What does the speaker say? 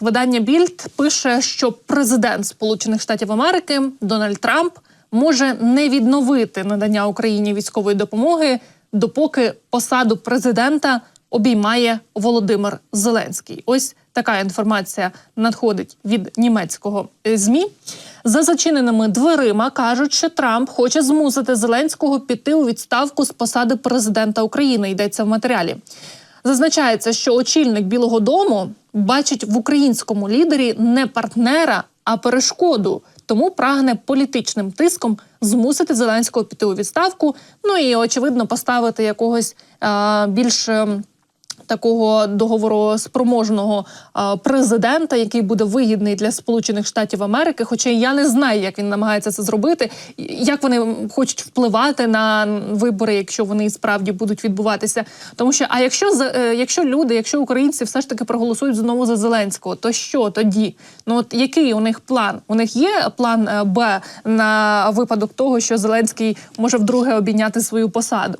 Видання Більд пише, що президент Сполучених Штатів Америки Дональд Трамп може не відновити надання Україні військової допомоги, допоки посаду президента обіймає Володимир Зеленський. Ось така інформація надходить від німецького змі. За зачиненими дверима кажуть, що Трамп хоче змусити Зеленського піти у відставку з посади президента України. Йдеться в матеріалі. Зазначається, що очільник Білого Дому бачить в українському лідері не партнера, а перешкоду. Тому прагне політичним тиском змусити Зеленського піти у відставку. Ну і очевидно поставити якогось е більш. Такого договороспроможного президента, який буде вигідний для Сполучених Штатів Америки. Хоча я не знаю, як він намагається це зробити, як вони хочуть впливати на вибори, якщо вони справді будуть відбуватися. Тому що, а якщо е, якщо люди, якщо українці все ж таки проголосують знову за Зеленського, то що тоді? Ну от який у них план? У них є план е, Б на випадок того, що Зеленський може вдруге обійняти свою посаду.